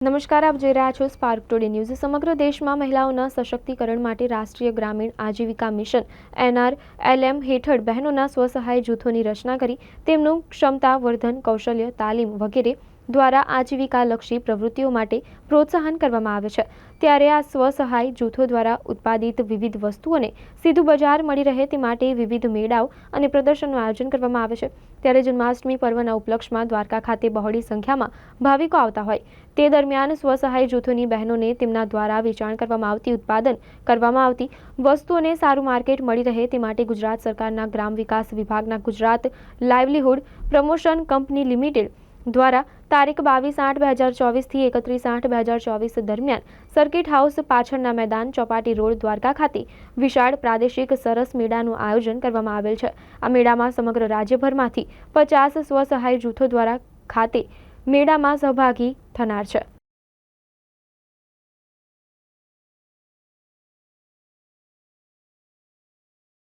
નમસ્કાર, આપ જોઈ રહ્યા છો સ્પાર્ક ટુડે ન્યૂઝ સમગ્ર દેશમાં મહિલાઓના સશક્તિકરણ માટે રાષ્ટ્રીય ગ્રામીણ આજીવિકા મિશન, એનઆર, એલએમ હેઠળ બહેનોના સ્વસહાય જૂથોની રચના કરી તેમનું ક્ષમતા, વર્ધન, કૌશલ્ય, તાલીમ વગેરે દ્વારા આજીવિકાલક્ષી પ્રવૃત્તિઓ માટે પ્રોત્સાહન કરવામાં આવે છે. ત્યારે આ સ્વસહાય જૂથો દ્વારા ઉત્પાદિત વિવિધ વસ્તુઓને સીધું બજાર મળી રહે તે માટે વિવિધ મેળાઓ અને પ્રદર્શનનું આયોજન કરવામાં આવે છે. ત્યારે જન્માષ્ટમી પર્વના ઉપલક્ષમાં દ્વારકા ખાતે બહોળી સંખ્યામાં ભાવિકો આવતા હોય. તે દરમિયાન સ્વસહાય જૂથોની બહેનોને તેમના દ્વારા વેચાણ કરવામાં આવતી, ઉત્પાદન કરવામાં આવતી, વસ્તુઓને સારું માર્કેટ મળી રહે તે માટે ગુજરાત સરકારના ગ્રામ વિકાસ વિભાગના Gujarat livelihood promotion company limited દ્વારા તારીખ બાવીસ આઠ બે હજાર ચોવીસથી એકત્રીસ આઠ બે હજાર ચોવીસ દરમિયાન સર્કિટ હાઉસ પાછળના મેદાન ચોપાટી રોડ દ્વારકા ખાતે વિશાળ પ્રાદેશિક સરસ મેળાનું આયોજન કરવામાં આવેલ છે. આ મેળામાં સમગ્ર રાજ્યભરમાંથી પચાસ સ્વસહાય જૂથો દ્વારા ખાતે મેળામાં સહભાગી થનાર છે.